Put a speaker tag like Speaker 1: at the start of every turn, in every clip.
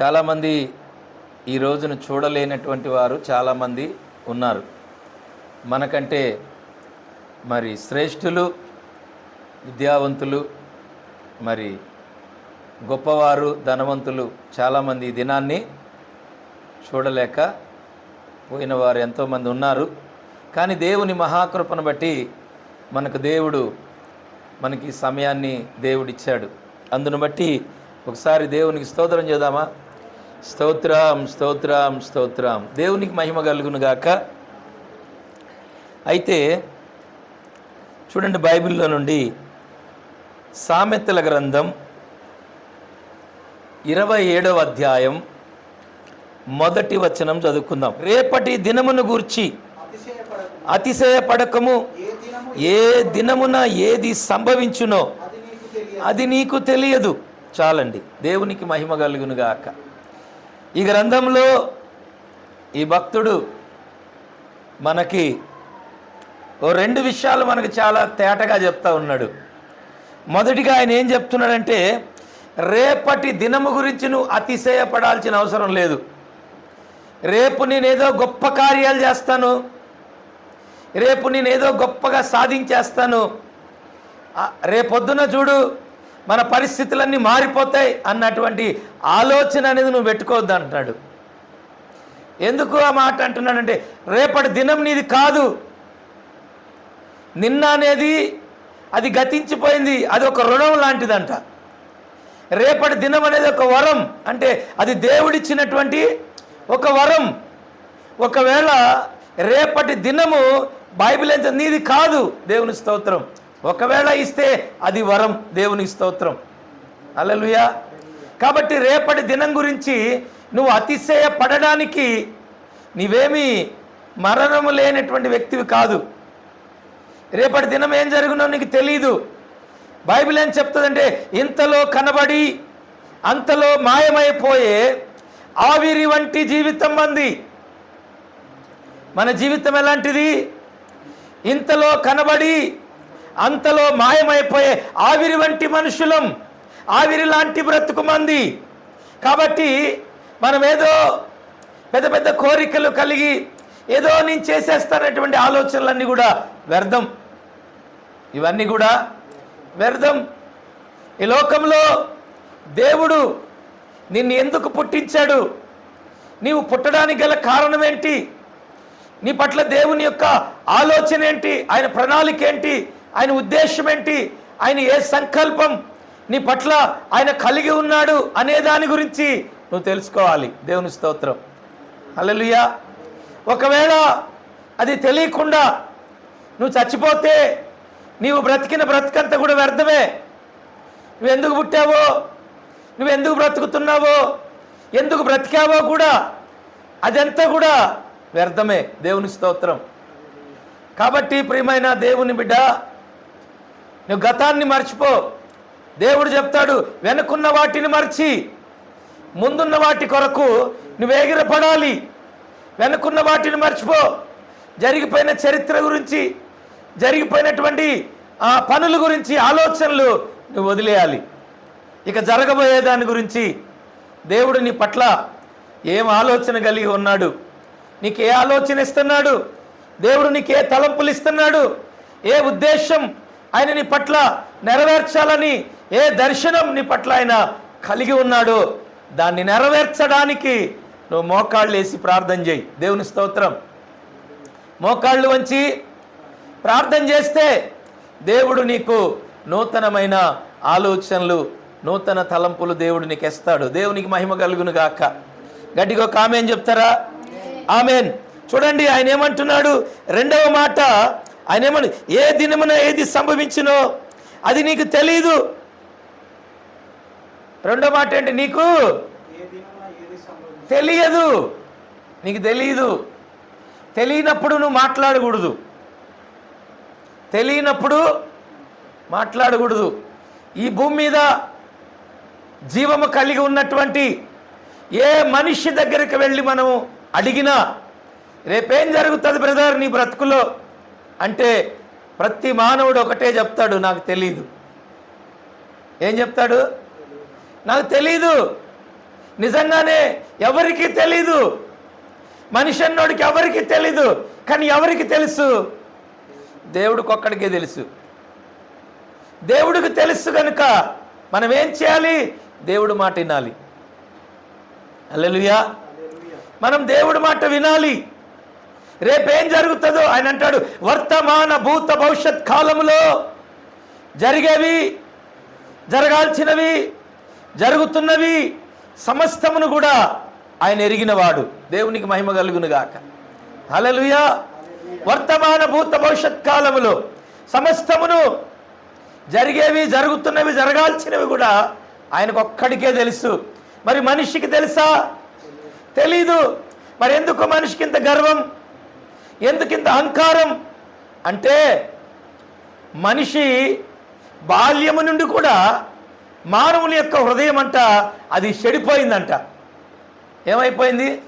Speaker 1: చాలామంది ఈ రోజును చూడలేనటువంటి వారు చాలామంది ఉన్నారు. మనకంటే మరి శ్రేష్ఠులు విద్యావంతులు మరి గొప్పవారు ధనవంతులు చాలామంది ఈ దినాన్ని చూడలేక పోయిన వారు ఎంతోమంది ఉన్నారు. కానీ దేవుని మహాకృపను బట్టి మనకు దేవుడు మనకి సమయాన్ని దేవుడిచ్చాడు. అందును బట్టి ఒకసారి దేవునికి స్తోత్రం చేద్దామా? స్తోత్రం స్తోత్రం స్తోత్రం. దేవునికి మహిమ కలుగును గాక. అయితే చూడండి బైబిల్లో నుండి సామెతల గ్రంథం ఇరవై ఏడవ అధ్యాయం మొదటి వచనం చదువుకుందాం. రేపటి దినమును గూర్చి అతిశయపడకము.
Speaker 2: ఏ
Speaker 1: దినమున ఏది సంభవించునో
Speaker 2: అది నీకు తెలియదు.
Speaker 1: అది నీకు తెలియదు. చాలండి. దేవునికి మహిమ కలుగును గాక. ఈ గ్రంథంలో ఈ భక్తుడు మనకి ఓ రెండు విషయాలు మనకు చాలా తేటగా చెప్తా ఉన్నాడు. మొదటిగా ఆయన ఏం చెప్తున్నాడంటే రేపటి దినము గురించి నువ్వు అతిశయపడాల్సిన అవసరం లేదు. రేపు నేనేదో గొప్ప కార్యాలు చేస్తాను. రేపు నేనేదో గొప్పగా సాధించేస్తాను. రేపొద్దున చూడు మన పరిస్థితులన్నీ మారిపోతాయి అన్నటువంటి ఆలోచన అనేది నువ్వు పెట్టుకోవద్దు అంటున్నాడు. ఎందుకు ఆ మాట అంటున్నాడంటే రేపటి దినం నీది కాదు. నిన్న అనేది అది గతించిపోయింది అది ఒక రుణం లాంటిదంట. రేపటి దినం అనేది ఒక వరం అంటే అది దేవుడిచ్చినటువంటి ఒక వరం. ఒకవేళ రేపటి దినము బైబిల్ ఎంత నీది కాదు దేవుని స్తోత్రం. ఒకవేళ ఇస్తే అది వరం దేవుని స్తోత్రం. అలలుయా కాబట్టి రేపటి దినం గురించి నువ్వు అతిశయపడడానికి నీవేమీ మరణము లేనటువంటి వ్యక్తివి కాదు. రేపటి దినం ఏం జరుగునో నీకు తెలీదు. బైబిల్ ఏం చెప్తుందంటే ఇంతలో కనబడి అంతలో మాయమైపోయే ఆవిరి వంటి జీవితం మంది మన జీవితం ఎలాంటిది? ఇంతలో కనబడి అంతలో మాయమైపోయే ఆవిరి వంటి మనుషులం ఆవిరి లాంటి బ్రతుకు మంది. కాబట్టి మనం ఏదో పెద్ద పెద్ద కోరికలు కలిగి ఏదో నేను చేసేస్తానటువంటి ఆలోచనలన్నీ కూడా వ్యర్థం. ఇవన్నీ కూడా వ్యర్థం. ఈ లోకంలో దేవుడు నిన్ను ఎందుకు పుట్టించాడు? నీవు పుట్టడానికి గల కారణం ఏంటి? నీ పట్ల దేవుని యొక్క ఆలోచన ఏంటి? ఆయన ప్రణాళిక ఏంటి? ఆయన ఉద్దేశం ఏంటి? ఆయన ఏ సంకల్పం నీ పట్ల ఆయన కలిగి ఉన్నాడు అనే దాని గురించి నువ్వు తెలుసుకోవాలి. దేవుని స్తోత్రం. హల్లెలూయా. ఒకవేళ అది తెలియకుండా నువ్వు చచ్చిపోతే నీవు బ్రతికిన బ్రతికంతా కూడా వ్యర్థమే. నువ్వు ఎందుకు పుట్టావో? నువ్వు ఎందుకు బ్రతుకుతున్నావో? ఎందుకు బ్రతికావో కూడా అదంతా కూడా వ్యర్థమే. దేవుని స్తోత్రం. కాబట్టి ప్రియమైన దేవుని బిడ్డ నువ్వు గతాన్ని మర్చిపో. దేవుడు చెప్తాడు వెనుకున్న వాటిని మర్చి ముందున్న వాటి కొరకు నువ్వు ఎగిరపడాలి. వెనుకున్న వాటిని మర్చిపో. జరిగిపోయిన చరిత్ర గురించి జరిగిపోయినటువంటి ఆ పనుల గురించి ఆలోచనలు నువ్వు వదిలేయాలి. ఇక జరగబోయే దాని గురించి దేవుడు నీ పట్ల ఏం ఆలోచన కలిగి ఉన్నాడు? నీకు ఏ ఆలోచన ఇస్తున్నాడు? దేవుడు నీకు ఏ తలంపులు ఇస్తున్నాడు? ఏ ఉద్దేశం ఆయన నీ పట్ల నెరవేర్చాలని ఏ దర్శనం నీ పట్ల ఆయన కలిగి ఉన్నాడో దాన్ని నెరవేర్చడానికి నువ్వు మోకాళ్ళు వేసి ప్రార్థన చేయి. దేవుని స్తోత్రం. మోకాళ్ళు వంచి ప్రార్థన చేస్తే దేవుడు నీకు నూతనమైన ఆలోచనలు నూతన తలంపులు దేవుడు నీకు ఇస్తాడు. దేవునికి మహిమ కలుగును గాక. గట్టిగా ఒక ఆమె చెప్తారా? ఆమెన్. చూడండి ఆయన ఏమంటున్నాడు? రెండవ మాట ఆయన ఏమని ఏ దినమున ఏది సంభవించినో అది నీకు తెలీదు. రెండో మాట ఏంటి? నీకు తెలియదు. నీకు తెలియదు తెలియనప్పుడు నువ్వు మాట్లాడకూడదు. తెలియనప్పుడు మాట్లాడకూడదు. ఈ భూమి మీద జీవము కలిగి ఉన్నటువంటి ఏ మనిషి దగ్గరికి వెళ్ళి మనము అడిగినా రేపేం జరుగుతుంది బ్రదర్ నీ బ్రతుకులో? అంటే ప్రతి మానవుడు ఒకటే చెప్తాడు నాకు తెలీదు. ఏం చెప్తాడు? నాకు తెలీదు. నిజంగానే ఎవరికి తెలీదు? మనిషి అన్నోడికి ఎవరికి తెలీదు? కానీ ఎవరికి తెలుసు? దేవుడికి ఒక్కడికే తెలుసు. దేవుడికి తెలుసు కనుక మనం ఏం చేయాలి? దేవుడు మాట వినాలి. అల్లెలుయా మనం దేవుడి మాట వినాలి. రేపేం జరుగుతుందో ఆయన అంటాడు వర్తమాన భూత భవిష్యత్ కాలములో జరిగేవి జరగాల్సినవి జరుగుతున్నవి సమస్తమును కూడా ఆయన ఎరిగినవాడు. దేవునికి మహిమ కలుగునుగాక. గాక వర్తమాన భూత భవిష్యత్ కాలములో సమస్తమును జరిగేవి జరుగుతున్నవి జరగాల్సినవి కూడా ఆయనకు ఒక్కడికే తెలుసు. మరి మనిషికి తెలుసా? తెలీదు. మరి ఎందుకు మనిషికి ఇంత గర్వం? ఎందుకు ఇంత అహంకారం? అంటే మనిషి బాల్యము నుండి కూడా మానవుని యొక్క హృదయం అంట అది చెడిపోయిందంట. ఏమైపోయింది?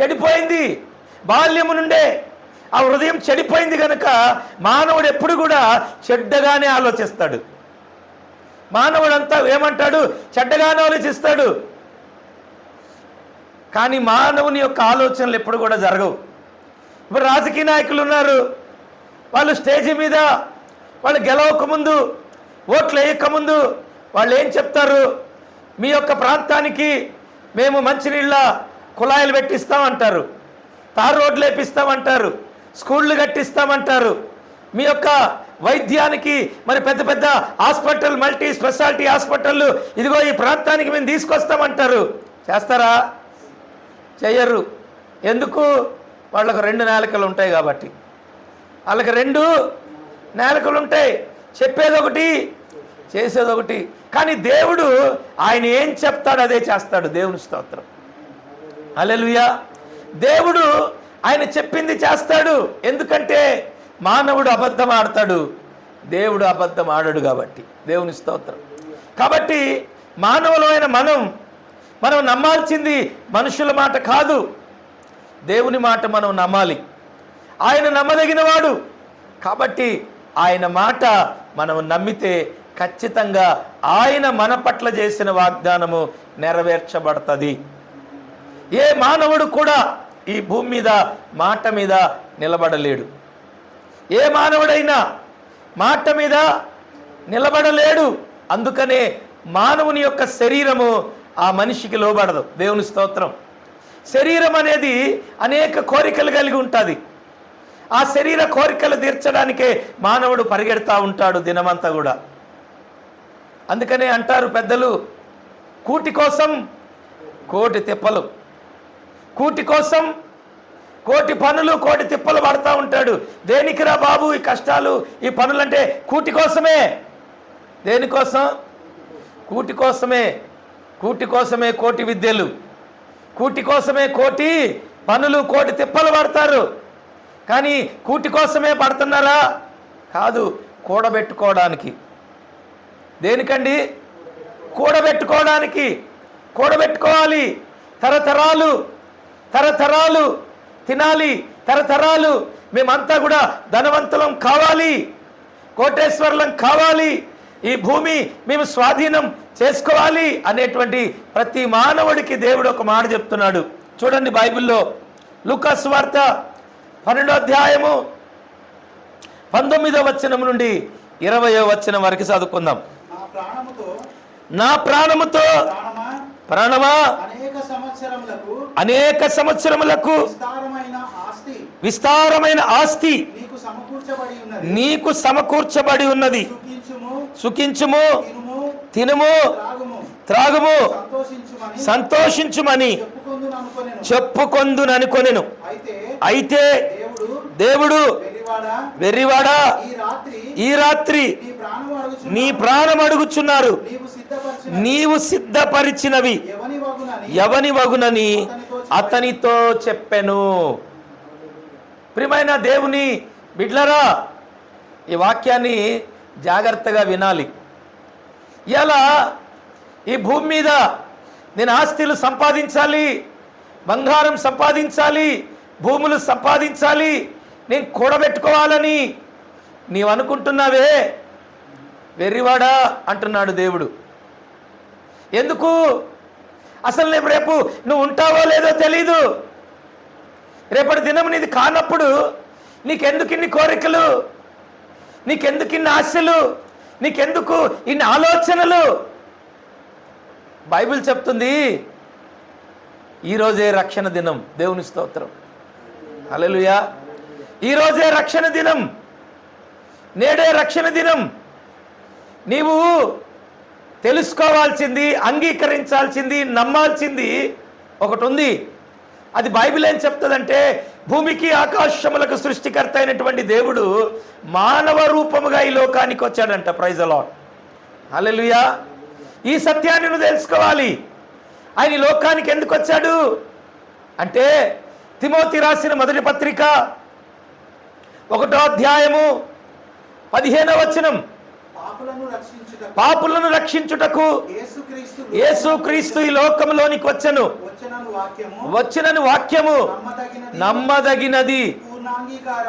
Speaker 1: చెడిపోయింది. బాల్యము నుండే ఆ హృదయం చెడిపోయింది కనుక మానవుడు ఎప్పుడు కూడా చెడ్డగానే ఆలోచిస్తాడు. మానవుడంతా ఏమంటాడు? చెడ్డగానే ఆలోచిస్తాడు. కానీ మానవుని యొక్క ఆలోచనలు ఎప్పుడు కూడా జరగవు. ఇప్పుడు రాజకీయ నాయకులు ఉన్నారు. వాళ్ళు స్టేజీ మీద వాళ్ళు గెలవకముందు ఓట్లు వేయకముందు వాళ్ళు ఏం చెప్తారు? మీ యొక్క ప్రాంతానికి మేము మంచినీళ్ళ కుళాయిలు పెట్టిస్తామంటారు. తారు రోడ్లు వేపిస్తామంటారు. స్కూళ్ళు కట్టిస్తామంటారు. మీ యొక్క వైద్యానికి మరి పెద్ద పెద్ద హాస్పిటల్ మల్టీ స్పెషాలిటీ హాస్పిటళ్ళు ఇదిగో ఈ ప్రాంతానికి మేము తీసుకొస్తామంటారు. చేస్తారా? చెయ్యరు. ఎందుకు? వాళ్ళకు రెండు నాలుకలు ఉంటాయి కాబట్టి. వాళ్ళకి రెండు నేలకలు ఉంటాయి. చెప్పేది ఒకటి చేసేది ఒకటి కానీ దేవుడు ఆయన ఏం చెప్తాడు అదే చేస్తాడు. దేవుని స్తోత్రం. అలెలుయా దేవుడు ఆయన చెప్పింది చేస్తాడు. ఎందుకంటే మానవుడు అబద్ధం ఆడతాడు. దేవుడు అబద్ధం ఆడడు కాబట్టి. దేవుని స్తోత్రం. కాబట్టి మానవులమైన మనం మనం నమ్మాల్సింది మనుషుల మాట కాదు. దేవుని మాట మనం నమ్మాలి. ఆయన నమ్మదగినవాడు. కాబట్టి ఆయన మాట మనం నమ్మితే ఖచ్చితంగా ఆయన మన పట్ల చేసిన వాగ్దానము నెరవేర్చబడుతుంది. ఏ మానవుడు కూడా ఈ భూమి మీద మాట మీద నిలబడలేడు. ఏ మానవుడైనా మాట మీద నిలబడలేడు. అందుకనే మానవుని యొక్క శరీరము ఆ మనిషికి లోబడదు. దేవుని స్తోత్రం. శరీరం అనేది అనేక కోరికలు కలిగి ఉంటుంది. ఆ శరీర కోరికలు తీర్చడానికే మానవుడు పరిగెడతా ఉంటాడు దినమంతా కూడా. అందుకనే అంటారు పెద్దలు కూటి కోసం కోటి తిప్పలు. కూటి కోసం కోటి పనులు కోటి తిప్పలు పడతా ఉంటాడు. దేనికిరా బాబు ఈ కష్టాలు? ఈ పనులంటే కూటి కోసమే. దేనికోసం? కూటి కోసమే. కూటి కోసమే కోటి విద్యలు. కూటి కోసమే కోటి పనులు కోటి తిప్పలు పడతారు. కానీ కూటి కోసమే పడుతున్నారా? కాదు కూడబెట్టుకోవడానికి. దేనికండి? కూడబెట్టుకోవడానికి. కూడబెట్టుకోవాలి. తరతరాలు తరతరాలు తినాలి. తరతరాలు మేమంతా కూడా ధనవంతులం కావాలి. కోటేశ్వరులం కావాలి. ఈ భూమి మేము స్వాధీనం చేసుకోవాలి అనేటువంటి ప్రతి మానవుడికి దేవుడు ఒక మాట చెప్తున్నాడు. చూడండి బైబిల్లో లూకాస్ వార్త పన్నెండో అధ్యాయము పంతొమ్మిదో వచనం నుండి ఇరవయో వచనం వరకు చదువుకుందాం.
Speaker 2: నా ప్రాణముతో ప్రాణమా? అనేక సంవత్సరములకు విస్తారమైన ఆస్తి నీకు సమకూర్చబడి ఉన్నది. సుఖించుము తినుము త్రాగుము. సంతోషించుమని
Speaker 1: చెప్పుకొందుననుకొనెను.
Speaker 2: అయితే దేవుడు
Speaker 1: వెర్రివాడా
Speaker 2: ఈ రాత్రి నీ
Speaker 1: ప్రాణం అడుగుచున్నారు.
Speaker 2: నీవు సిద్ధపరిచిన
Speaker 1: నీవు సిద్ధపరిచినవి.
Speaker 2: ఎవని వగునని?
Speaker 1: అతనితో చెప్పెను. ప్రియమైన దేవుని బిడ్లరా ఈ వాక్యాన్ని జాగ్రత్తగా వినాలి. ఇలా ఈ భూమి మీద నేను ఆస్తులు సంపాదించాలి బంగారం సంపాదించాలి భూములు సంపాదించాలి నేను కూడబెట్టుకోవాలని నీవు అనుకుంటున్నావే? వెర్రివాడా అంటున్నాడు దేవుడు. ఎందుకు? అసలు నేను రేపు నువ్వు ఉంటావో లేదో తెలీదు. రేపటి దినం నీది కానప్పుడు నీకెందుకు ఇన్ని కోరికలు? నీకెందుకు ఇన్ని ఆశలు? నీకెందుకు ఇన్ని ఆలోచనలు? బైబిల్ చెప్తుంది ఈరోజే రక్షణ దినం దేవుని స్తోత్రం. అలలుయా ఈరోజే రక్షణ దినం నేడే రక్షణ దినం. నీవు తెలుసుకోవాల్సింది అంగీకరించాల్సింది నమ్మాల్సింది ఒకటి ఉంది. అది బైబిల్ ఏం చెప్తుందంటే భూమికి ఆకాశములకు సృష్టికర్త అయినటువంటి దేవుడు మానవ రూపముగా ఈ లోకానికి వచ్చాడంట. ప్రైజ్ అలాట్ అలెలుయా ఈ సత్యాన్ని నువ్వు తెలుసుకోవాలి. ఆయన ఈ లోకానికి ఎందుకు వచ్చాడు? అంటే తిమోతి రాసిన మొదటి పత్రిక ఒకటో అధ్యాయము పదిహేనవ వచనం.
Speaker 2: పాపులను రక్షించుటకు యేసుక్రీస్తు
Speaker 1: ఈ లోకంలోనికి వచ్చెను.
Speaker 2: వచ్చినను వాక్యము నమ్మదగినది.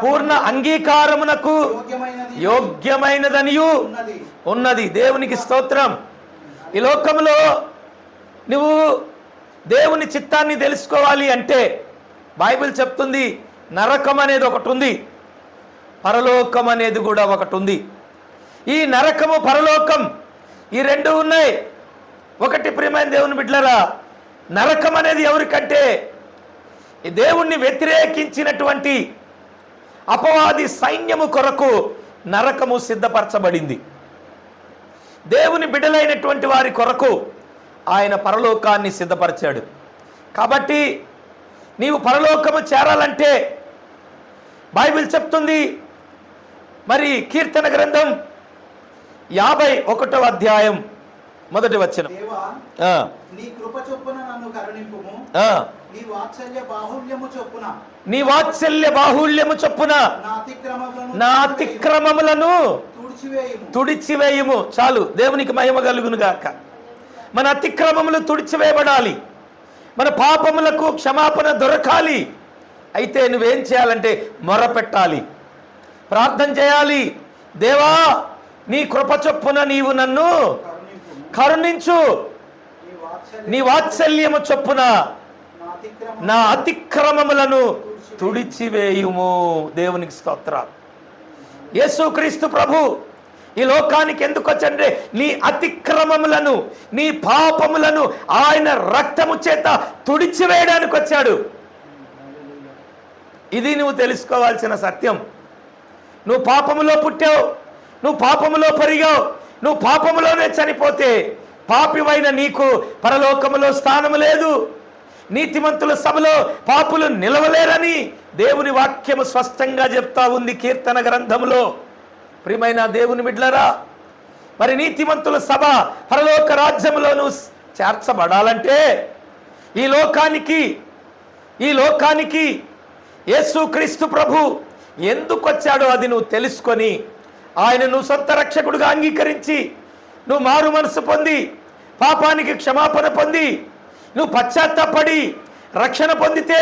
Speaker 1: పూర్ణ అంగీకారమునకు
Speaker 2: యోగ్యమైనది.
Speaker 1: యోగ్యమైనదనియు
Speaker 2: ఉన్నది.
Speaker 1: ఉన్నది. దేవునికి స్తోత్రం. ఈ లోకంలో నువ్వు దేవుని చిత్తాన్ని తెలుసుకోవాలి అంటే బైబిల్ చెప్తుంది నరకం అనేది ఒకటి ఉంది పరలోకం అనేది కూడా ఒకటి ఉంది. ఈ నరకము పరలోకం. ఈ రెండు ఉన్నాయి. ఒకటి ప్రియమైన దేవుని బిడ్డలరా నరకం అనేది ఎవరికంటే ఈ దేవుణ్ణి వ్యతిరేకించినటువంటి అపవాది సైన్యము కొరకు నరకము సిద్ధపరచబడింది. దేవుని బిడ్డలైనటువంటి వారి కొరకు ఆయన పరలోకాన్ని సిద్ధపరిచాడు. కాబట్టి నీవు పరలోకము చేరాలంటే బైబిల్ చెప్తుంది. మరి కీర్తన గ్రంథం యాభై ఒకటవ అధ్యాయం మొదటి వచ్చిన
Speaker 2: నీ వాత్సల్య బాహుల్యము చొప్పున.
Speaker 1: నీ
Speaker 2: అతిక్రమములను తుడిచివేయుము.
Speaker 1: చాలు దేవునికి మహిమ కలుగును గాక మన అతిక్రమములు తుడిచివేయబడాలి. మన పాపములకు క్షమాపణ దొరకాలి. అయితే నువ్వేం చేయాలంటే మొరపెట్టాలి. ప్రార్థన చేయాలి. దేవా నీ కృప చొప్పున నీవు నన్ను కరుణించు.
Speaker 2: నీ
Speaker 1: వాత్సల్యము చొప్పున
Speaker 2: నా
Speaker 1: అతిక్రమములను తుడిచివేయుము. దేవునికి స్తోత్ర యేసుక్రీస్తు ప్రభు ఈ లోకానికి ఎందుకు వచ్చంటే నీ అతిక్రమములను నీ పాపములను ఆయన రక్తము చేత తుడిచివేయడానికి వచ్చాడు. ఇది నువ్వు తెలుసుకోవాల్సిన సత్యం. నువ్వు పాపములో పుట్టావు. నువ్వు పాపములో పరిగావు. నువ్వు పాపములోనే చనిపోతే పాపివైన నీకు పరలోకములో స్థానము లేదు. నీతిమంతుల సభలో పాపులు నిలవలేరని దేవుని వాక్యము స్పష్టంగా చెప్తా ఉంది కీర్తన గ్రంథములో. ప్రియమైన దేవుని బిడ్లరా మరి నీతిమంతుల సభ పరలోక రాజ్యములో నువ్వు చేర్చబడాలంటే ఈ లోకానికి ఈ లోకానికి యేసుక్రీస్తు ప్రభు ఎందుకు వచ్చాడో అది నువ్వు తెలుసుకొని ఆయన నువ్వు సొంత రక్షకుడుగా అంగీకరించి నువ్వు మారు మనసు పొంది పాపానికి క్షమాపణ పొంది నువ్వు పశ్చాత్తాపడి రక్షణ పొందితే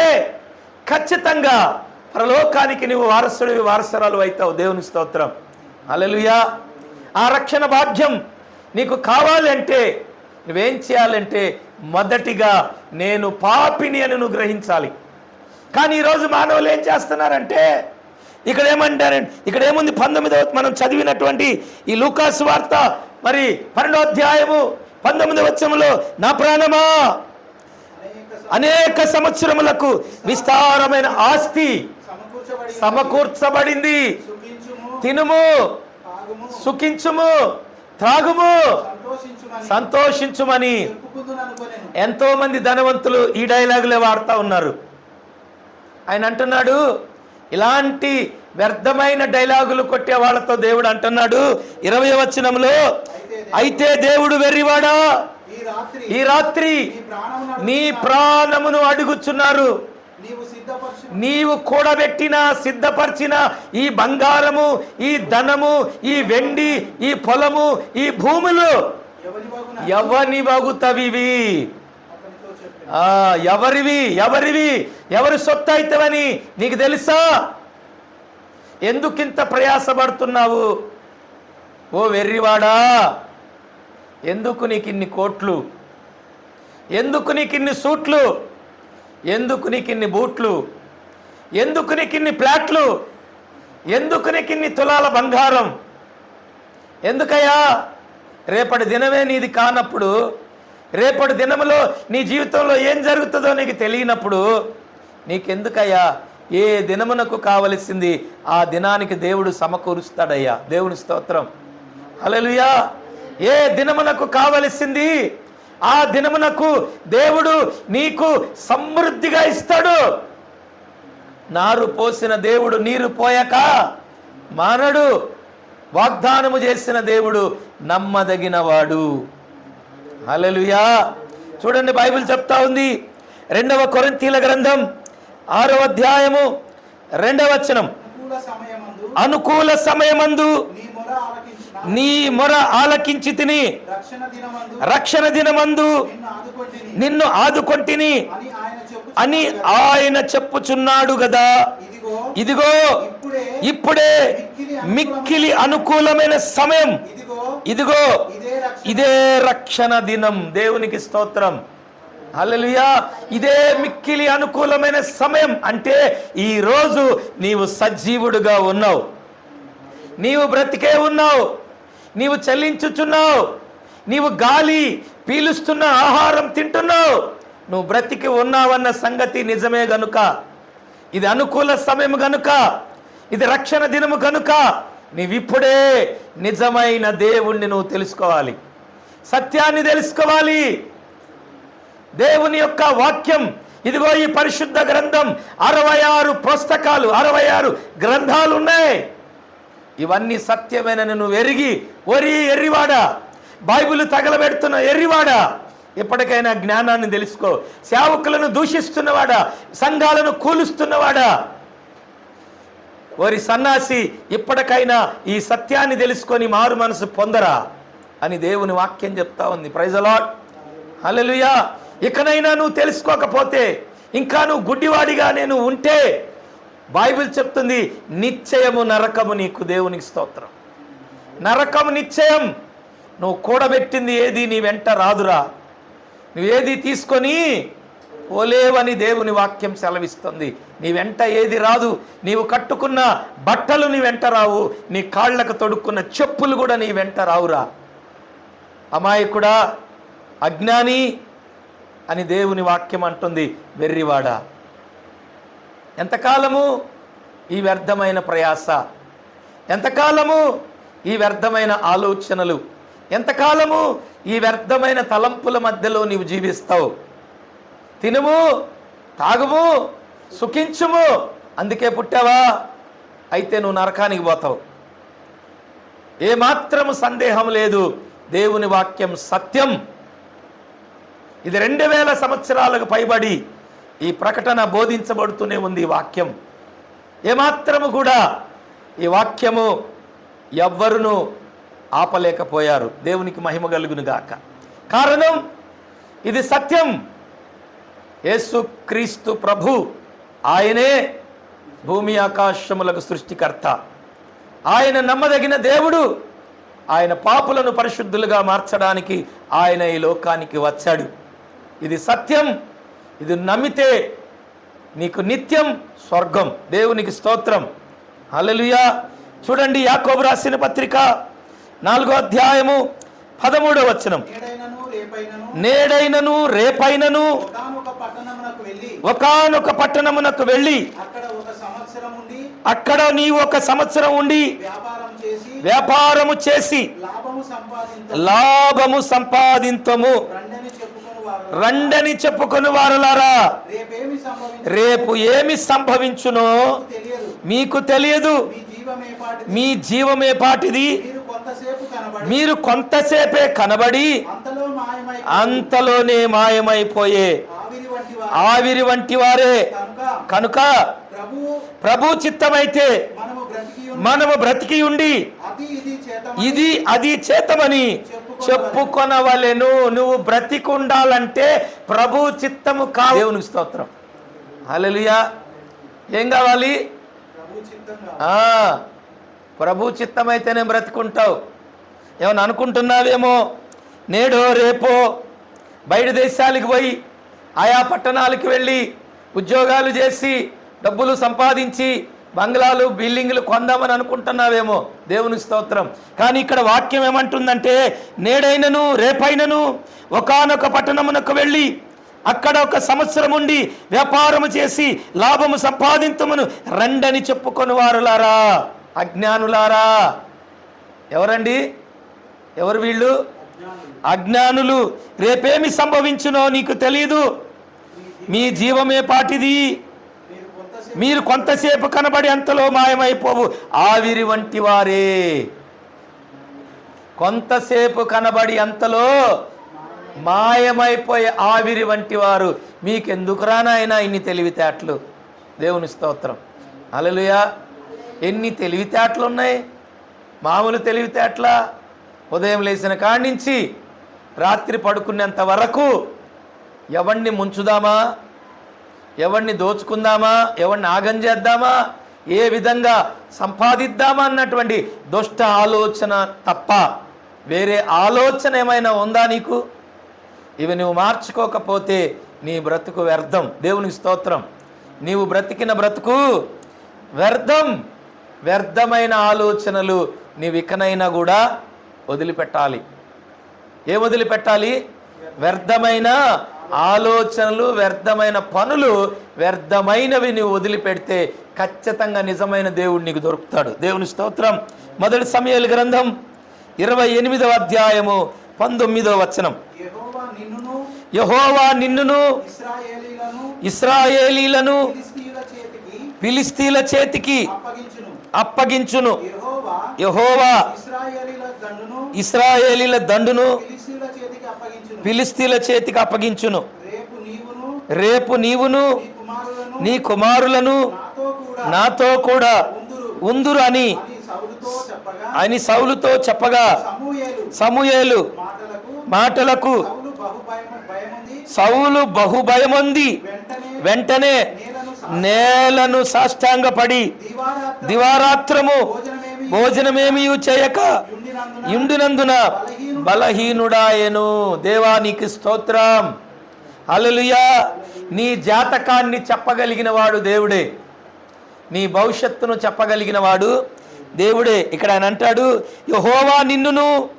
Speaker 1: ఖచ్చితంగా పరలోకానికి నువ్వు వారసుడివి వారసరాలు అవుతావు. దేవుని స్తోత్రం. అలలుయా ఆ రక్షణ భాగ్యం నీకు కావాలంటే నువ్వేం చేయాలంటే మొదటిగా నేను పాపిని అని నువ్వు గ్రహించాలి. కానీ ఈరోజు మానవులు ఏం చేస్తున్నారంటే ఇక్కడ ఏమంటారంటే ఇక్కడ ఏముంది పంతొమ్మిదవ మనం చదివినటువంటి ఈ లూకాసు వార్త. మరి పన్నెండో అధ్యాయము పంతొమ్మిదవ వచ్చంలో నా ప్రాణమా?
Speaker 2: అనేక
Speaker 1: సంవత్సరములకు విస్తారమైన ఆస్తి సమకూర్చబడింది. తినుము సుఖించుము త్రాగుము
Speaker 2: సంతోషించుమని
Speaker 1: ఎంతోమంది ధనవంతులు ఈ డైలాగులే వాడుతూ ఉన్నారు. ఆయన అంటున్నాడు ఇలాంటి వ్యర్థమైన డైలాగులు కొట్టే వాళ్ళతో దేవుడు అంటున్నాడు. ఇరవై వచనంలో అయితే దేవుడు వెర్రివాడా?
Speaker 2: ఈ రాత్రి నీ ప్రాణమును
Speaker 1: అడుగుచున్నారు.
Speaker 2: నీవు
Speaker 1: కూడబెట్టిన సిద్ధపరిచిన ఈ బంగారము ఈ ధనము ఈ వెండి ఈ పొలము ఈ భూములు ఎవని ఆ ఎవరివి ఎవరివి? ఎవరి సొత్తు అవుతావని నీకు తెలుసా? ఎందుకింత ప్రయాసపడుతున్నావు? ఓ వెర్రివాడా ఎందుకు నీకు ఇన్ని కోట్లు? ఎందుకు నీకు ఇన్ని సూట్లు? ఎందుకు నీకు ఇన్ని బూట్లు? ఎందుకు నీకు ఇన్ని ప్లాట్లు ఎందుకు నీకు ఇన్ని తులాల బంగారం? ఎందుకయ్యా? రేపటి దినమే నీది కానప్పుడు రేపటి దినములో నీ జీవితంలో ఏం జరుగుతుందో నీకు తెలియనప్పుడు నీకెందుకయ్యా? ఏ దినమునకు కావలసింది ఆ దినానికి దేవుడు సమకూరుస్తాడయ్యా. దేవుని స్తోత్రం. అలలుయా ఏ దినమునకు కావలసింది? ఆ దినమునకు దేవుడు నీకు సమృద్ధిగా ఇస్తాడు. నారు పోసిన దేవుడు నీరు పోయాక మానడు. వాగ్దానము చేసిన దేవుడు నమ్మదగినవాడు. హల్లెలూయా. చూడండి బైబిల్ చెప్తా ఉంది. రెండవ కొరింతీల గ్రంథం ఆరో అధ్యాయము రెండవ వచనం.
Speaker 2: అనుకూల సమయమందు నీ మొర
Speaker 1: ఆలకించి తిని
Speaker 2: రక్షణ దినమందు నిన్ను ఆదుకొంటిని. అని ఆయన
Speaker 1: చెప్పుచున్నాడు కదా
Speaker 2: ఇదిగో ఇప్పుడే
Speaker 1: మిక్కిలి అనుకూలమైన సమయం.
Speaker 2: ఇదిగో ఇదే రక్షణ
Speaker 1: దినం. దేవునికి స్తోత్రం. హల్లెలూయా. ఇదే మిక్కిలి అనుకూలమైన సమయం అంటే ఈ రోజు నీవు సజీవుడుగా ఉన్నావు. నీవు బ్రతికే ఉన్నావు. నీవు చెల్లించుచున్నావు. నీవు గాలి పీలుస్తున్న ఆహారం తింటున్నావు. నువ్వు బ్రతికి ఉన్నావన్న సంగతి నిజమే గనుక. ఇది అనుకూల సమయం గనుక. ఇది రక్షణ దినము కనుక నీవిప్పుడే నిజమైన దేవుణ్ణి నువ్వు తెలుసుకోవాలి. సత్యాన్ని తెలుసుకోవాలి. దేవుని యొక్క వాక్యం ఇదిగో ఈ పరిశుద్ధ గ్రంథం అరవై ఆరు పుస్తకాలు అరవై ఆరు గ్రంథాలు ఉన్నాయి ఇవన్నీ సత్యమైన నువ్వు ఎరిగి ఒరి ఎర్రివాడ. బైబిల్ తగలబెడుతున్న ఎర్రివాడ. ఎప్పటికైనా జ్ఞానాన్ని తెలుసుకో. సేవకులను దూషిస్తున్నవాడా? సంఘాలను కూలుస్తున్నవాడా? ఓరి సన్నాసి ఇప్పటికైనా ఈ సత్యాన్ని తెలుసుకొని మారు మనసు పొందరా? అని దేవుని వాక్యం చెప్తా ఉంది. ప్రైజలాట్ అలలుయా ఇకనైనా నువ్వు తెలుసుకోకపోతే ఇంకా నువ్వు గుడ్డివాడిగా నేను ఉంటే బైబిల్ చెప్తుంది నిశ్చయము నరకము నీకు దేవునికి స్తోత్రం. నరకము నిశ్చయం. నువ్వు కూడబెట్టింది ఏది నీ వెంట రాదురా. నువ్వేది తీసుకొని పోలేవని దేవుని వాక్యం సెలవిస్తుంది. నీ వెంట ఏది రాదు. నీవు కట్టుకున్న బట్టలు నీ వెంట రావు. నీ కాళ్ళకు తొడుక్కున్న చెప్పులు కూడా నీ వెంట రావురా. అమాయకుడా అజ్ఞాని అని దేవుని వాక్యం అంటుంది వెర్రివాడ. ఎంతకాలము ఈ వ్యర్థమైన ప్రయాస? ఎంతకాలము ఈ వ్యర్థమైన ఆలోచనలు? ఎంతకాలము ఈ వ్యర్థమైన తలంపుల మధ్యలో నీవు జీవిస్తావు. తినుము తాగుము సుఖించుము. అందుకే పుట్టావా? అయితే నువ్వు నరకానికి పోతావు. ఏమాత్రము సందేహం లేదు. దేవుని వాక్యం సత్యం. ఇది రెండు వేల సంవత్సరాలకు పైబడి ఈ ప్రకటన బోధించబడుతూనే ఉంది ఈ వాక్యం. ఏమాత్రము కూడా ఈ వాక్యము ఎవ్వరును ఆపలేకపోయారు. దేవునికి మహిమ కలుగునుగాక. కారణం ఇది సత్యం. యేసు క్రీస్తు ప్రభు ఆయనే భూమి ఆకాశములకు సృష్టికర్త. ఆయన నమ్మదగిన దేవుడు ఆయన పాపులను పరిశుద్ధులుగా మార్చడానికి ఆయన ఈ లోకానికి వచ్చాడు. ఇది సత్యం ఇది నమ్మితే నీకు నిత్యం స్వర్గం. దేవునికి స్తోత్రం. అలలుయా చూడండి యాకోబు రాసిన పత్రిక. నాలుగో అధ్యాయము పదమూడవ వచనం.
Speaker 2: నేడైనను రేపైనను ఒకానొక పట్టణమునకు వెళ్ళి అక్కడ
Speaker 1: నీవు ఒక సంవత్సరం ఉండి వ్యాపారము చేసి
Speaker 2: లాభము సంపాదించ
Speaker 1: లాభము సంపాదింతము.
Speaker 2: రండని చెప్పుకొని
Speaker 1: వారలారా. రేపు ఏమి సంభవించునో మీకు తెలియదు.
Speaker 2: మీ జీవమే
Speaker 1: పాటిది
Speaker 2: మీరు కొంతసేపు కనబడి
Speaker 1: అంతలోనే మాయమైపోయే
Speaker 2: ఆవిరి వంటి వారు. కనుక
Speaker 1: ప్రభు చిత్తమైతే
Speaker 2: మనము బ్రతికి
Speaker 1: ఉండి
Speaker 2: ఇది
Speaker 1: అది చేతమని చెప్పుకొనవలెను. నువ్వు బ్రతికుండాలంటే ప్రభు చిత్తము కా దేవునికి స్తోత్రం. హల్లెలూయా. ఏం కావాలి?
Speaker 2: ప్రభు
Speaker 1: చిత్తమైతేనే బ్రతుకుంటావు. ఏమన్నా అనుకుంటున్నావేమో? నేడో రేపో బయట దేశాలకు పోయి ఆయా పట్టణాలకు వెళ్ళి ఉద్యోగాలు చేసి డబ్బులు సంపాదించి బంగ్లాలు బిల్డింగ్లు కొందామని అనుకుంటున్నావేమో? దేవుని స్తోత్రం. కానీ ఇక్కడ వాక్యం ఏమంటుందంటే నేడైనను రేపైనను ఒకానొక పట్టణమునకు వెళ్ళి అక్కడ ఒక సంవత్సరం ఉండి వ్యాపారము చేసి లాభము సంపాదించమును రండని చెప్పుకొని వారులారా అజ్ఞానులారా. ఎవరండి? ఎవరు వీళ్ళు? అజ్ఞానులు. రేపేమి సంభవించునో నీకు తెలీదు. మీ జీవమే పాటిది.
Speaker 2: మీరు కొంతసేపు
Speaker 1: మీరు కొంతసేపు కనబడి అంతలో మాయమైపోవు. ఆవిరి వంటి వారే. కొంతసేపు కనబడి అంతలో మాయమైపోయే ఆవిరి వంటి వారు. మీకెందుకు రానాయన ఇన్ని తెలివితేటలు? దేవుని స్తోత్రం. అలలుయా ఎన్ని తెలివితేటలు ఉన్నాయి మామూలు తెలివితేటల? ఉదయం లేచిన కాడి నుంచి రాత్రి పడుకునేంత వరకు ఎవరిని ముంచుదామా? ఎవడిని దోచుకుందామా? ఎవరిని ఆగం చేద్దామా? ఏ విధంగా సంపాదిద్దామా అన్నటువంటి దుష్ట ఆలోచన తప్ప వేరే ఆలోచన ఏమైనా ఉందా నీకు? ఇవి నువ్వు మార్చుకోకపోతే నీ బ్రతుకు వ్యర్థం. దేవునికి స్తోత్రం. నీవు బ్రతికిన బ్రతుకు వ్యర్థం. వ్యర్థమైన ఆలోచనలు నీవు ఇకనైనా కూడా వదిలిపెట్టాలి. ఏం వదిలిపెట్టాలి? వ్యర్థమైన ఆలోచనలు వ్యర్థమైన పనులు వ్యర్థమైనవి నువ్వు వదిలిపెడితే ఖచ్చితంగా నిజమైన దేవుడు నీకు దొరుకుతాడు. దేవుని స్తోత్రం. మొదటి సమయాల గ్రంథం ఇరవై ఎనిమిదవ అధ్యాయము పంతొమ్మిదవ వచనం.
Speaker 2: యెహోవా నిన్నును
Speaker 1: ఇస్రాయేలీలను ఫిలిస్తీన్ల చేతికి
Speaker 2: అప్పగించును. యెహోవా
Speaker 1: ఇస్రాయేలీల దండును
Speaker 2: ఫిలిష్తీయుల చేతికి అప్పగించును.
Speaker 1: ఫిలిస్తీన్ల చేతికి అప్పగించును.
Speaker 2: రేపు నీవును నీ కుమారులను నాతో కూడా ఉందురు
Speaker 1: అని
Speaker 2: అని సౌలుతో చెప్పగా సమూయేలు మాటలకు సౌలు బహు భయం భయముంది.
Speaker 1: సౌలు బహుభయముంది
Speaker 2: వెంటనే నేలను
Speaker 1: సాష్టాంగపడి దివారాత్రము
Speaker 2: భోజనమేమీ
Speaker 1: చేయక
Speaker 2: ఇండినందున
Speaker 1: ఇండునందున బలహీనుడాయను దేవానికి స్తోత్రం. అలలుయా నీ జాతకాన్ని చెప్పగలిగిన వాడు దేవుడే. నీ భవిష్యత్తును చెప్పగలిగిన వాడు దేవుడే. ఇక్కడ ఆయన అంటాడు యహోవా నిన్నును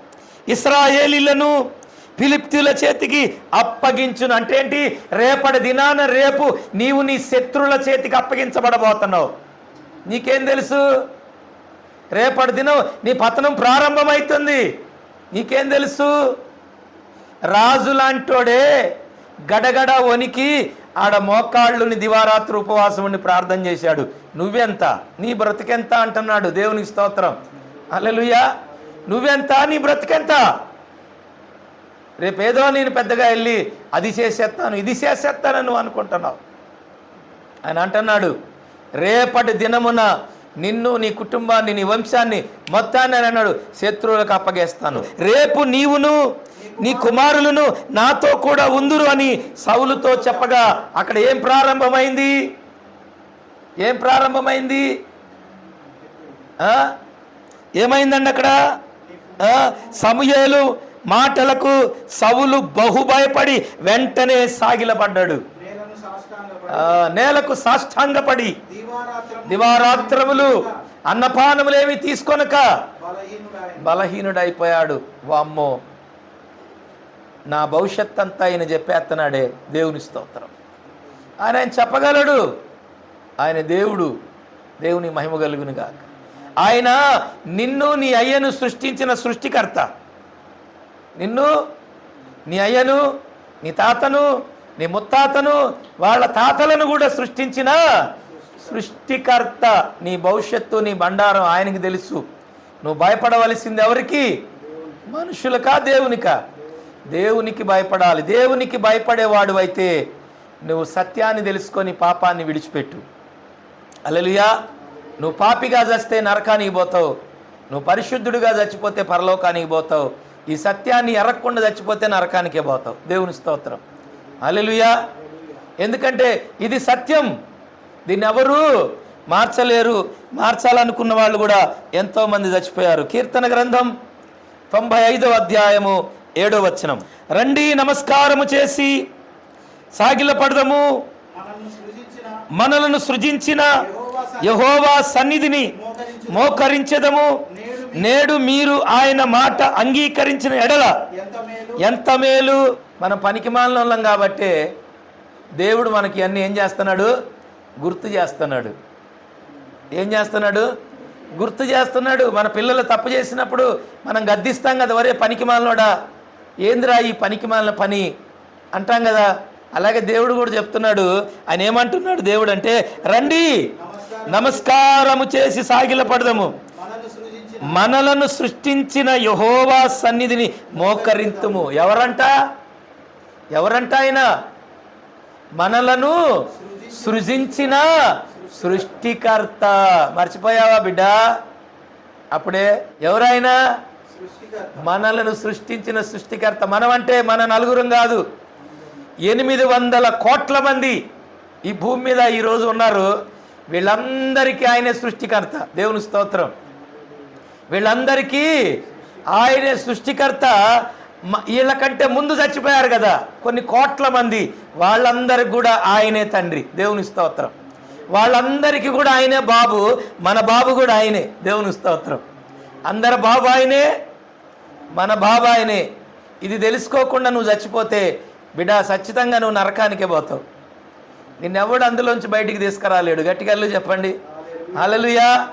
Speaker 1: ఇస్రాయేలీలను ఫిలిప్తుల చేతికి అప్పగించును. అంటే ఏంటి? రేపటి దినాన రేపు నీవు నీ శత్రువుల చేతికి అప్పగించబడబోతున్నావు. నీకేం తెలుసు? రేపటి దినం నీ పతనం ప్రారంభమవుతుంది నీకేం తెలుసు? రాజు లాంటోడే గడగడ వణికి ఆడ మోకాళ్ళుని దివారాత్రి ఉపవాసం ఉండి ప్రార్థన చేశాడు. నువ్వెంత? నీ బ్రతికెంత అంటున్నాడు దేవునికి స్తోత్రం. అలలుయా నువ్వెంత? నీ బ్రతికెంత? రేపేదో నేను పెద్దగా వెళ్ళి అది చేసేస్తాను ఇది చేసేస్తానని నువ్వు అనుకుంటున్నావు. ఆయన అంటున్నాడు రేపటి దినమున నిన్ను నీ కుటుంబాన్ని నీ వంశాన్ని మొత్తాన్ని అన్నాడు శత్రువులకు అప్పగేస్తాను. రేపు నీవును నీ కుమారులను నాతో కూడా ఉందురు అని సౌలుతో చెప్పగా అక్కడ ఏం ప్రారంభమైంది? ఏం ప్రారంభమైంది? ఏమైందండి అక్కడ? సమయాలు మాటలకు సవులు బహుభయపడి వెంటనే సాగిలపడ్డాడు. నేలకు సాష్టాంగపడి. దివారాత్రములు అన్నపానములేమి తీసుకొనక బలహీనుడైపోయాడు. వామ్మో నా భవిష్యత్ అంతా ఆయన చెప్పేస్తున్నాడే దేవుని స్తోత్రం. ఆయన ఆయన చెప్పగలడు? ఆయన దేవుడు దేవుని మహిమ కలుగునుగాక. ఆయన నిన్ను నీ అయ్యను సృష్టించిన సృష్టికర్త. నిన్ను నీ అయ్యను నీ తాతను నీ ముత్తాతను వాళ్ళ తాతలను కూడా సృష్టించిన సృష్టికర్త. నీ భవిష్యత్తు నీ బండారం ఆయనకి తెలుసు. నువ్వు భయపడవలసింది ఎవరికి? మనుషులకా దేవునికా? దేవునికి భయపడాలి. దేవునికి భయపడేవాడు అయితే నువ్వు సత్యాన్ని తెలుసుకొని పాపాన్ని విడిచిపెట్టు. అలలుయా నువ్వు పాపిగా చస్తే నరకానికి పోతావు. నువ్వు పరిశుద్ధుడిగా చచ్చిపోతే పరలోకానికి పోతావు. ఈ సత్యాన్ని ఎరగకుండా చచ్చిపోతే నరకానికే పోతావు. దేవుని స్తోత్రం. అలెలుయా ఎందుకంటే ఇది సత్యం. దీన్ని ఎవరు మార్చలేరు. మార్చాలనుకున్న వాళ్ళు కూడా ఎంతోమంది చచ్చిపోయారు. కీర్తన గ్రంథం తొంభై ఐదవ అధ్యాయము ఏడో వచనం. రండి నమస్కారము చేసి
Speaker 2: సాగిల పడదము.
Speaker 1: మనలను సృజించిన
Speaker 2: యహోవా సన్నిధిని
Speaker 1: మోకరించదము.
Speaker 2: నేడు
Speaker 1: మీరు ఆయన మాట అంగీకరించిన ఎడల
Speaker 2: ఎంత మేలు?
Speaker 1: మనం పనికి మాలినోళ్ళం కాబట్టి దేవుడు మనకి అన్ని ఏం చేస్తున్నాడు? గుర్తు చేస్తున్నాడు. ఏం చేస్తున్నాడు? గుర్తు చేస్తున్నాడు. మన పిల్లలు తప్పు చేసినప్పుడు మనం గద్దిస్తాం కదా ఒరే పనికి మాలినోడా? ఏందిరా ఈ పనికి మాలిన పని? అంటాం కదా. అలాగే దేవుడు కూడా చెప్తున్నాడు. ఆయన ఏమంటున్నాడు దేవుడు అంటే రండి
Speaker 2: నమస్కారం.
Speaker 1: నమస్కారము చేసి
Speaker 2: మనల్ని సృజించిన
Speaker 1: మనలను సృష్టించిన యహోవా సన్నిధిని మోకరింతుము. ఎవరంట? ఎవరంట ఆయన? మనలను సృజించిన సృష్టికర్త. మర్చిపోయావా బిడ్డ? అప్పుడే ఎవరైనా మనలను సృష్టించిన సృష్టికర్త. మనం అంటే మన నలుగురం కాదు. ఎనిమిది వందల కోట్ల మంది ఈ భూమి మీద ఈరోజు ఉన్నారు. వీళ్ళందరికీ ఆయనే సృష్టికర్త. దేవుని స్తోత్రం. వీళ్ళందరికీ ఆయనే సృష్టికర్త. వీళ్ళకంటే ముందు చచ్చిపోయారు కదా. కొన్ని కోట్ల మంది. వాళ్ళందరికి కూడా ఆయనే తండ్రి. దేవుని స్తోత్రం. వాళ్ళందరికీ కూడా ఆయనే బాబు. మన బాబు కూడా ఆయనే. దేవుని స్తోత్రం. అందరి బాబు ఆయనే. మన బాబు ఆయనే. ఇది తెలుసుకోకుండా నువ్వు చచ్చిపోతే బిడ్డ ఖచ్చితంగా నువ్వు నరకానికే పోతావు. నిన్నెవడు అందులోంచి బయటికి తీసుకురాలేడు? గట్టిగా చెప్పండి. హల్లెలూయా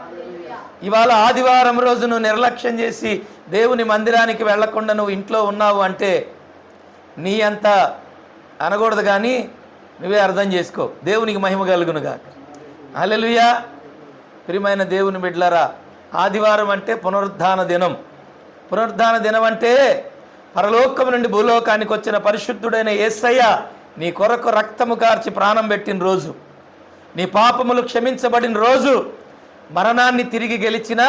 Speaker 1: ఇవాళ ఆదివారం రోజు నువ్వు నిర్లక్ష్యం చేసి దేవుని మందిరానికి వెళ్ళకుండా నువ్వు ఇంట్లో ఉన్నావు అంటే నీ అంత అనకూడదు కానీ నువ్వే అర్థం చేసుకో. దేవునికి మహిమ కలుగునుగా అలెలుయా ప్రియమైన దేవుని బిడ్లరా ఆదివారం అంటే పునరుద్ధాన దినం. పునరుద్ధాన దినం అంటే పరలోకం నుండి భూలోకానికి వచ్చిన పరిశుద్ధుడైన యేసయ్య నీ కొరకు రక్తము కార్చి ప్రాణం పెట్టిన రోజు. నీ పాపములు క్షమించబడిన రోజు మరణాన్ని తిరిగి గెలిచిన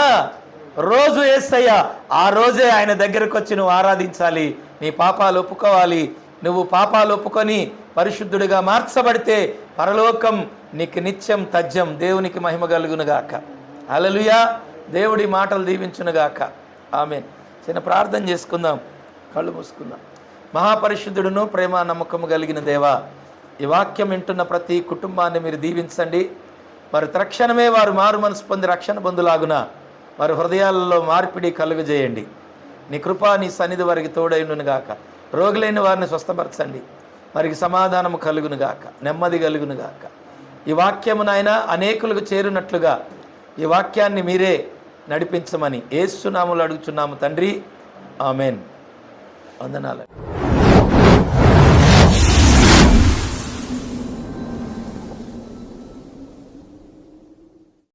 Speaker 1: రోజు యేసయ్య ఆ రోజే ఆయన దగ్గరకు వచ్చి నువ్వు ఆరాధించాలి నీ పాపాలు ఒప్పుకోవాలి నువ్వు పాపాలు ఒప్పుకొని పరిశుద్ధుడిగా మార్చబడితే పరలోకం నీకు నిత్యం తజ్యం దేవునికి మహిమ కలుగునుగాక. అలలుయా దేవుడి మాటలు దీవించునుగాక. ఆమె చిన్న ప్రార్థన చేసుకుందాం కళ్ళు మూసుకుందాం. మహాపరిశుద్ధుడును ప్రేమ నమ్మకము కలిగిన దేవా ఈ వాక్యం వింటున్న ప్రతి కుటుంబాన్ని మీరు దీవించండి. వారి తక్షణమే వారు మారు మనసు పొంది రక్షణ బంధులాగున వారి హృదయాలలో మార్పిడి కలుగజేయండి. నీ కృపా నీ సన్నిధి వారికి తోడైనగాక రోగులైన వారిని స్వస్థపరచండి. వారికి సమాధానము కలుగును గాక. నెమ్మది కలుగును గాక. ఈ వాక్యము నాయన అనేకులకు చేరినట్లుగా ఈ వాక్యాన్ని మీరే నడిపించమని ఏసునాములు అడుగుచున్నాము తండ్రి. ఆమెన్. వందనాలు.